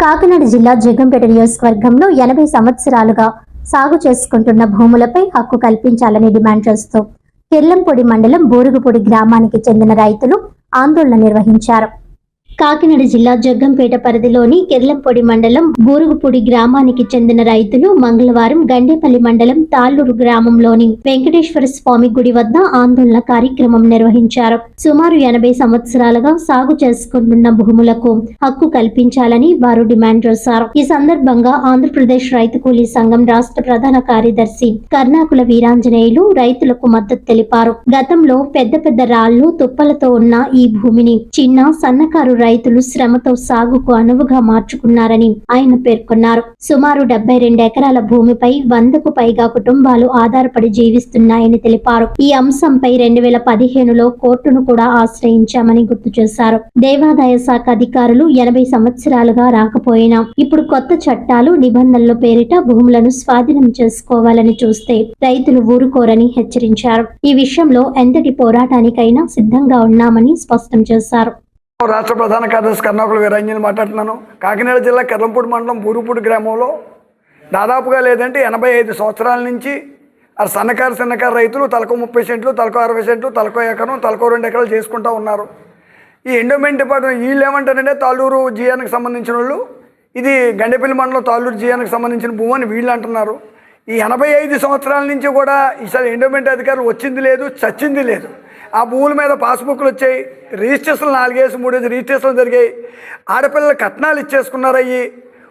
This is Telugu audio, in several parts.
కాకినాడ జిల్లా జగ్గంపేట నియోజకవర్గంలో ఎనభై సంవత్సరాలుగా సాగు చేసుకుంటున్న భూములపై హక్కు కల్పించాలని డిమాండ్ చేస్తూ కిర్లంపొడి మండలం బోరుగుపొడి గ్రామానికి చెందిన రైతులు ఆందోళన నిర్వహించారు. కాకినాడ జిల్లా జగ్గంపేట పరిధిలోని కిర్లంపొడి మండలం బూరుగుపూడి గ్రామానికి చెందిన రైతులు మంగళవారం గండేపల్లి మండలం తాళ్ళూరు గ్రామంలోని వెంకటేశ్వర స్వామి గుడి వద్ద ఆందోళన కార్యక్రమం నిర్వహించారు. సుమారు ఎనభై సంవత్సరాలుగా సాగు చేసుకుంటున్న భూములకు హక్కు కల్పించాలని వారు డిమాండ్ చేశారు. ఈ సందర్భంగా ఆంధ్రప్రదేశ్ రైతు కూలీ సంఘం రాష్ట్ర ప్రధాన కార్యదర్శి కర్ణాకుల వీరాంజనేయులు రైతులకు మద్దతు తెలిపారు. గతంలో పెద్ద పెద్ద రాళ్ళు తుప్పలతో ఉన్న ఈ భూమిని చిన్న సన్నకారు రైతులు శ్రమతో సాగుకు అనువుగా మార్చుకున్నారని ఆయన పేర్కొన్నారు. సుమారు డెబ్బై రెండు ఎకరాల భూమిపై వందకు పైగా కుటుంబాలు ఆధారపడి జీవిస్తున్నాయని తెలిపారు. ఈ అంశంపై రెండు వేల పదిహేనులో కోర్టును కూడా ఆశ్రయించామని గుర్తు చేశారు. దేవాదాయ శాఖ అధికారులు ఎనభై సంవత్సరాలుగా రాకపోయినా ఇప్పుడు కొత్త చట్టాలు నిబంధనల పేరిట భూములను స్వాధీనం చేసుకోవాలని చూస్తే రైతులు ఊరుకోరని హెచ్చరించారు. ఈ విషయంలో ఎంతటి పోరాటానికైనా సిద్ధంగా ఉన్నామని స్పష్టం చేశారు. రాష్ట్ర ప్రధాన కార్యదర్శి కర్ణాకుల వీరంజని మాట్లాడుతున్నాను. కాకినాడ జిల్లా కెర్లంపూడి మండలం పూరుపూడి గ్రామంలో దాదాపుగా లేదంటే ఎనభై ఐదు సంవత్సరాల నుంచి ఆ సన్నకారు సన్నకారు రైతులు తలకు ముప్పై సెంట్లు తలకో అరవై సెంట్లు తలకో ఎకరం తలకో రెండు ఎకరాలు చేసుకుంటూ ఉన్నారు. ఈ ఎండోమెంట్ డిపార్ట్మెంట్ వీళ్ళు ఏమంటారంటే తాళ్ళూరు జియానికి సంబంధించిన వాళ్ళు ఇది గండెపల్లి మండలం తాళ్ళూరు జియానికి సంబంధించిన భూమి అని వీళ్ళు అంటున్నారు. ఈ ఎనభై ఐదు సంవత్సరాల నుంచి కూడా ఈసారి ఎండోమెంట్ అధికారులు వచ్చింది లేదు చచ్చింది లేదు. ఆ భూముల మీద పాస్బుక్లు వచ్చాయి. రిజిస్ట్రేషన్లు నాలుగేసి మూడేసి రిజిస్ట్రేషన్లు జరిగాయి. ఆడపిల్లలు కట్నాలు ఇచ్చేసుకున్నారు అయ్యి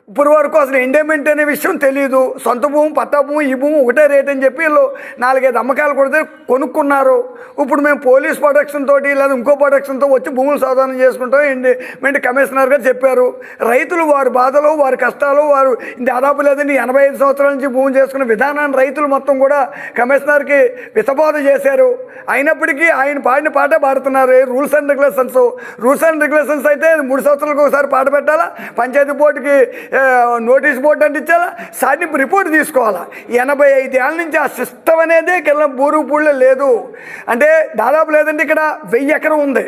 ఇప్పుడు వరకు అసలు ఎండేమెంట్ అనే విషయం తెలియదు సొంత భూమి పట్టా భూమి ఈ భూమి ఒకటే రేట్ అని చెప్పి వీళ్ళు నాలుగైదు అమ్మకాలు కొడితే కొనుక్కున్నారు. ఇప్పుడు మేము పోలీస్ ప్రొటెక్షన్ తోటి లేదా ఇంకో ప్రొటెక్షన్తో వచ్చి భూములు సాధన చేసుకుంటాం. ఎండేమెంట్ కమిషనర్ గారు చెప్పారు. రైతులు వారి బాధలు వారి కష్టాలు వారు దాదాపు లేదండి ఎనభై ఐదు సంవత్సరాల నుంచి భూమి చేసుకున్న విధానాన్ని రైతులు మొత్తం కూడా కమిషనర్కి వితబోధ చేశారు. అయినప్పటికీ ఆయన పాడిన పాట పాడుతున్నారు. Rules and regulations? Rules and regulations అయితే మూడు సంవత్సరాలకు ఒకసారి పాట పెట్టాలా? పంచాయతీ బోర్డుకి నోటీస్ బోర్డు అంటే ఇచ్చాలా? సాటింపు రిపోర్ట్ తీసుకోవాలా? ఎనభై ఐదేళ్ళ నుంచి ఆ సిస్టమ్ అనేది కింద బూరుగుపూడిలో లేదు. అంటే దాదాపు లేదంటే ఇక్కడ వెయ్యి ఎకరం ఉంది.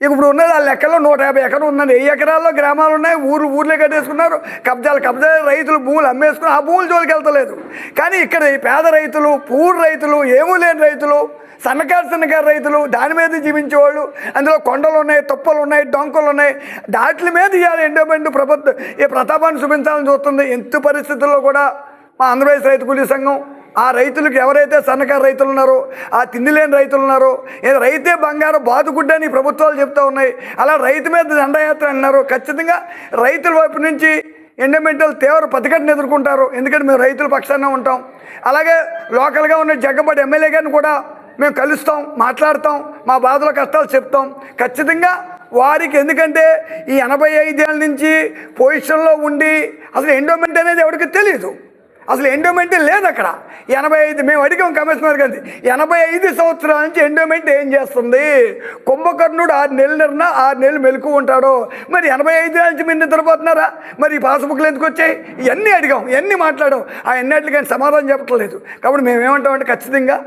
ఇప్పుడు ఉన్నది ఆ లెక్కలో నూట యాభై ఎకరం ఉందండి. వెయ్యి ఎకరాల్లో గ్రామాలు ఉన్నాయి? ఊర్లు ఊర్లే కట్టేసుకున్నారు. కబ్జాలు కబ్జాలు రైతులు భూములు అమ్మేసుకుని ఆ భూములు జోలికి వెళ్తలేదు. కానీ ఇక్కడ పేద రైతులు పూర్ రైతులు ఏమీ లేని రైతులు సన్నకారు సన్నకారు రైతులు దాని మీద జీవించేవాళ్ళు. అందులో కొండలు ఉన్నాయి తుప్పలు ఉన్నాయి డొంకలు ఉన్నాయి దాట్ల మీద ఇవాళ ఎండోమెంట్ ప్రభుత్వం ఈ ప్రతాపాన్ని చూపించాలని చూస్తుంది. ఎంత పరిస్థితుల్లో కూడా మా ఆంధ్రప్రదేశ్ రైతు కూలీ సంఘం ఆ రైతులకు ఎవరైతే సన్నకారు రైతులు ఉన్నారో ఆ తిండి లేని రైతులు ఉన్నారో ఏదో రైతే బంగారం బాదుగుడ్డని ప్రభుత్వాలు చెప్తూ ఉన్నాయి అలా రైతు మీద దండయాత్ర అన్నారు. ఖచ్చితంగా రైతుల వైపు నుంచి ఎండమెంటల్ తీవ్ర ప్రతిఘటన ఎదుర్కొంటారు. ఎందుకంటే మేము రైతుల పక్షాన ఉంటాం. అలాగే లోకల్గా ఉన్న జగ్గపాటి ఎమ్మెల్యే గారిని కూడా మేము కలుస్తాం మాట్లాడతాం మా బాధల కష్టాలు చెప్తాం. ఖచ్చితంగా వారికి ఎందుకంటే ఈ ఎనభై ఐదేళ్ళ నుంచి పొజిషన్లో ఉండి అసలు ఎండోమెంట్ అనేది ఎవరికి తెలియదు అసలు ఎండోమెంట్ లేదు అక్కడ. ఎనభై ఐదు మేము అడిగాం కమిషనర్ గారి ఎనభై ఐదు సంవత్సరాల నుంచి ఎండోమెంట్ ఏం చేస్తుంది? కుంభకర్ణుడు ఆరు నెలలు నిన్న ఆరు నెలలు మెలకు ఉంటాడు. మరి ఎనభై ఐదు నుంచి మీరు నిద్రపోతున్నారా? మరి పాస్బుక్లు ఎందుకు వచ్చాయి? ఇవన్నీ అడిగాం ఇవన్నీ మాట్లాడాం. ఆ ఎన్నట్లు కానీ సమాధానం చెప్పట్లేదు. కాబట్టి మేము ఏమంటామంటే ఖచ్చితంగా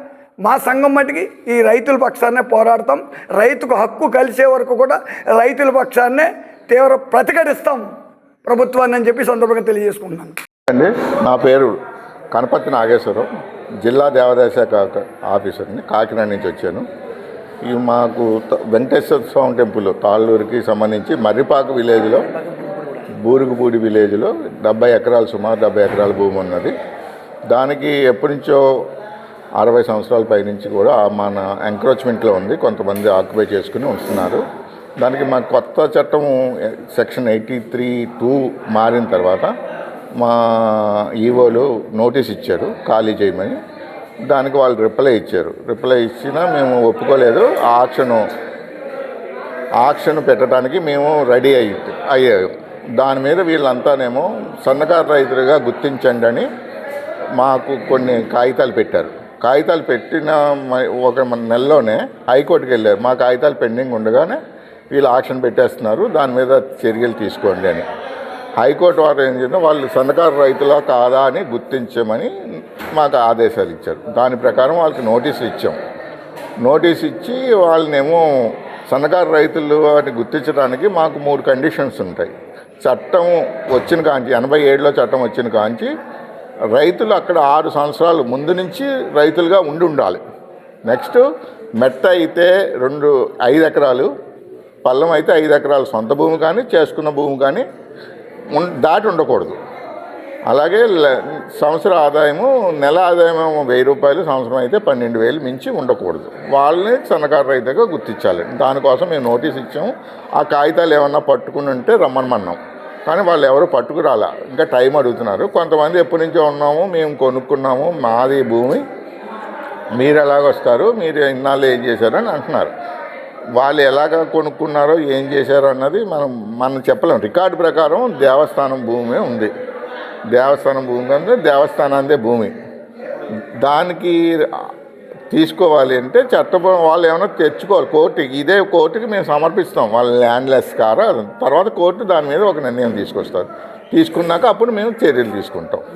మా సంఘం మటుకి ఈ రైతుల పక్షాన్నే పోరాడతాం. రైతుకు హక్కు కలిసే వరకు కూడా రైతుల పక్షాన్నే తీవ్ర ప్రతిఘటిస్తాం. ప్రభుత్వాన్ని అని చెప్పి సందర్భంగా తెలియజేసుకుంటున్నాను. అండి నా పేరు కనపతి నాగేశ్వరరావు జిల్లా దేవాదాయ శాఖ ఆఫీసర్ని కాకినాడ నుంచి వచ్చాను. ఈ మాకు వెంకటేశ్వర స్వామి టెంపుల్ తాళ్ళూరుకి సంబంధించి మర్రిపాకు విలేజ్లో బూరుగుపూడి విలేజ్లో డెబ్బై ఎకరాలు సుమారు డెబ్బై ఎకరాల భూమి ఉన్నది. దానికి ఎప్పటి నుంచో అరవై సంవత్సరాల పైనుంచి కూడా మన ఎంక్రోచ్మెంట్లో ఉంది. కొంతమంది ఆక్యుపై చేసుకుని ఉంటున్నారు. దానికి మా కొత్త చట్టం సెక్షన్ ఎయిటీ త్రీ టూ మారిన తర్వాత మా ఈవోలు నోటీస్ ఇచ్చారు ఖాళీ చేయమని. దానికి వాళ్ళు రిప్లై ఇచ్చారు. రిప్లై ఇచ్చినా మేము ఒప్పుకోలేదు. ఆక్షను ఆక్షను ఆక్షన్ పెట్టడానికి మేము రెడీ అయ్యి అయ్యాము. దాని మీద వీళ్ళంతానేమో సన్నకారు రైతులుగా గుర్తించండి అని మాకు కొన్ని కాగితాలు పెట్టారు. కాగితాలు పెట్టిన మ- ఒక నెలలోనే హైకోర్టుకి వెళ్ళారు. మా కాగితాలు పెండింగ్ ఉండగానే వీళ్ళు ఆక్షన్ పెట్టేస్తున్నారు. దాని మీద చర్యలు తీసుకోండి అని. హైకోర్టు వారు ఏం చేసినా వాళ్ళు సన్నకారు రైతులా కాదా అని గుర్తించమని మాకు ఆదేశాలు ఇచ్చారు. దాని ప్రకారం వాళ్ళకి నోటీసులు ఇచ్చాం. నోటీస్ ఇచ్చి వాళ్ళనేమో సన్నకారు రైతులు వాటిని గుర్తించడానికి మాకు మూడు కండిషన్స్ ఉంటాయి. చట్టం వచ్చిన కాంచి ఎనభై ఏడులో చట్టం వచ్చిన కాంచి రైతులు అక్కడ ఆరు సంవత్సరాలు ముందు నుంచి రైతులుగా ఉండి ఉండాలి. నెక్స్ట్ మెట్ట అయితే రెండు ఐదు ఎకరాలు పల్లం అయితే ఐదు ఎకరాలు సొంత భూమి కానీ చేసుకున్న భూమి కానీ దాటి ఉండకూడదు. అలాగే సంవత్సర ఆదాయము నెల ఆదాయం ఏమో వెయ్యి రూపాయలు సంవత్సరం అయితే పన్నెండు వేలు మించి ఉండకూడదు. వాళ్ళని సన్నకారు రైతుగా గుర్తించాలి. దానికోసం మేము నోటీస్ ఇచ్చాము. ఆ కాగితాలు ఏమన్నా పట్టుకుని ఉంటే రమ్మనమన్నాం కానీ వాళ్ళు ఎవరు పట్టుకురాలా. ఇంకా టైం అడుగుతున్నారు. కొంతమంది ఎప్పటి నుంచో ఉన్నాము మేము కొనుక్కున్నాము మాది భూమి. మీరు ఎలాగొస్తారు మీరు ఇన్నాళ్ళు ఏం చేశారు అని అంటున్నారు. వాళ్ళు ఎలాగ కొనుక్కున్నారో ఏం చేశారో అన్నది మనం మనం చెప్పలేము రికార్డు ప్రకారం దేవస్థానం భూమి ఉంది. దేవస్థానం భూమి అంటే దేవస్థానాందే భూమి. దానికి తీసుకోవాలి అంటే చట్టపరం వాళ్ళు ఏమైనా తెచ్చుకోవాలి కోర్టుకి. ఇదే కోర్టుకి మేము సమర్పిస్తాం. వాళ్ళ ల్యాండ్లెస్ కారా తర్వాత కోర్టు దాని మీద ఒక నిర్ణయం తీసుకొస్తారు. తీసుకున్నాక అప్పుడు మేము చర్యలు తీసుకుంటాం.